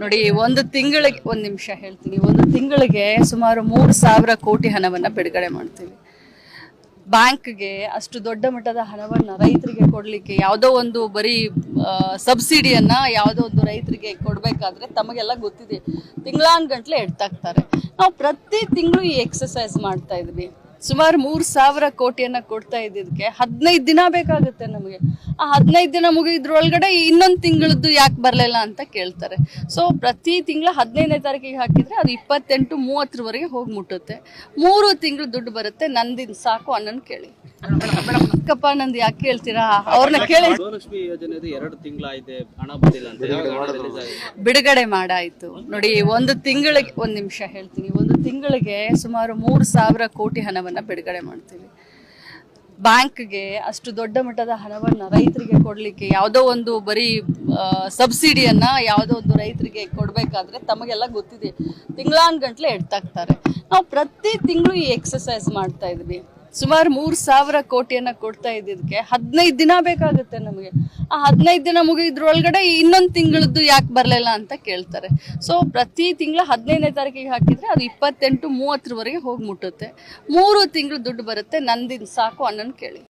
ನೋಡಿ, ಒಂದು ತಿಂಗಳಿಗೆ, ಒಂದು ನಿಮಿಷ ಹೇಳ್ತೀನಿ. ಒಂದು ತಿಂಗಳಿಗೆ ಸುಮಾರು ಮೂರು ಸಾವಿರ ಕೋಟಿ ಹಣವನ್ನು ಬಿಡುಗಡೆ ಮಾಡ್ತೀವಿ. ಬ್ಯಾಂಕ್ಗೆ ಅಷ್ಟು ದೊಡ್ಡ ಮಟ್ಟದ ಹಣವನ್ನು ರೈತರಿಗೆ ಕೊಡಲಿಕ್ಕೆ ಯಾವುದೋ ಒಂದು ಬರೀ ಸಬ್ಸಿಡಿಯನ್ನು ಯಾವುದೋ ಒಂದು ರೈತರಿಗೆ ಕೊಡಬೇಕಾದ್ರೆ ತಮಗೆಲ್ಲ ಗೊತ್ತಿದೆ. ತಿಂಗಳಾನ್ಗಂಟ್ಲೆ ಎಡ್ತಾಕ್ತಾರೆ ನಾವು ಪ್ರತಿ ತಿಂಗಳು ಈ ಎಕ್ಸಸೈಸ್ ಮಾಡ್ತಾ ಇದ್ವಿ. ಸುಮಾರು ಮೂರು ಸಾವಿರ ಕೋಟಿಯನ್ನು ಕೊಡ್ತಾ ಇದ್ದಿದ್ದಕ್ಕೆ ಹದಿನೈದು ದಿನ ಬೇಕಾಗುತ್ತೆ ನಮಗೆ. ಆ ಹದಿನೈದು ದಿನ ಮುಗಿದ್ರೊಳಗಡೆ ಇನ್ನೊಂದು ತಿಂಗಳದ್ದು ಯಾಕೆ ಬರಲಿಲ್ಲ ಅಂತ ಕೇಳ್ತಾರೆ. ಸೊ ಪ್ರತಿ ತಿಂಗಳು ಹದಿನೈದನೇ ತಾರೀಕಿಗೆ ಹಾಕಿದ್ರೆ ಅದು ಇಪ್ಪತ್ತೆಂಟು ಮೂವತ್ತರವರೆಗೆ ಹೋಗಿ ಮುಟ್ಟುತ್ತೆ. ಮೂರು ತಿಂಗಳು ದುಡ್ಡು ಬರುತ್ತೆ ನಂದಿನ ಸಾಕು ಅನ್ನೋನು ಕೇಳಿ. ಅಕ್ಕಪ್ಪ ನಂದು ಯಾಕೆ ಕೇಳ್ತೀರಾ? ಅವ್ರನ್ನ ಕೇಳಿ. ಗೃಹಲಕ್ಷ್ಮಿ ಯೋಜನೆದು ಎರಡು ತಿಂಗಳಾಯ್ತು ಹಣ ಬಂದಿಲ್ಲ ಅಂತ ಯಾವಾಗ ಹಣ ಬಿಡುಗಡೆ ಮಾಡಾಯ್ತು. ನೋಡಿ ಒಂದು ತಿಂಗಳಿಗೆ ಒಂದು ನಿಮಿಷ ಹೇಳ್ತೀನಿ. ಒಂದು ತಿಂಗಳಿಗೆ ಸುಮಾರು ಮೂರು ಸಾವಿರ ಕೋಟಿ ಹಣವನ್ನ ಬಿಡುಗಡೆ ಮಾಡ್ತೀವಿ. ಬ್ಯಾಂಕ್ಗೆ ಅಷ್ಟು ದೊಡ್ಡ ಮಟ್ಟದ ಹಣವನ್ನು ರೈತರಿಗೆ ಕೊಡಲಿಕ್ಕೆ ಯಾವುದೋ ಒಂದು ಬರೀ ಸಬ್ಸಿಡಿಯನ್ನ ಯಾವುದೋ ಒಂದು ರೈತರಿಗೆ ಕೊಡಬೇಕಾದ್ರೆ ತಮಗೆಲ್ಲ ಗೊತ್ತಿದೆ. ತಿಂಗಳಾನ್ಗಂಟ್ಲೆ ಎಡ್ತಾಕ್ತಾರೆ ನಾವು ಪ್ರತಿ ತಿಂಗಳು ಈ ಎಕ್ಸಸೈಸ್ ಮಾಡ್ತಾ ಇದ್ವಿ. ಸುಮಾರು ಮೂರು ಸಾವಿರ ಕೋಟಿಯನ್ನ ಕೊಡ್ತಾ ಇದ್ದಿದ್ದಕ್ಕೆ ಹದಿನೈದು ದಿನ ಬೇಕಾಗುತ್ತೆ ನಮಗೆ. ಆ ಹದಿನೈದು ದಿನ ಮುಗಿದ್ರೊಳಗಡೆ ಇನ್ನೊಂದು ತಿಂಗಳದ್ದು ಯಾಕೆ ಬರಲಿಲ್ಲ ಅಂತ ಕೇಳ್ತಾರೆ. ಸೊ ಪ್ರತಿ ತಿಂಗಳ ಹದಿನೈದನೇ ತಾರೀಕಿಗೆ ಹಾಕಿದರೆ ಅದು ಇಪ್ಪತ್ತೆಂಟು ಮೂವತ್ತರವರೆಗೆ ಹೋಗಿ ಮುಟ್ಟುತ್ತೆ ಮೂರು ತಿಂಗಳು ದುಡ್ಡು ಬರುತ್ತೆ. ನಂದಿನ ಸಾಕು ಅನ್ನೋನ್ ಕೇಳಿ.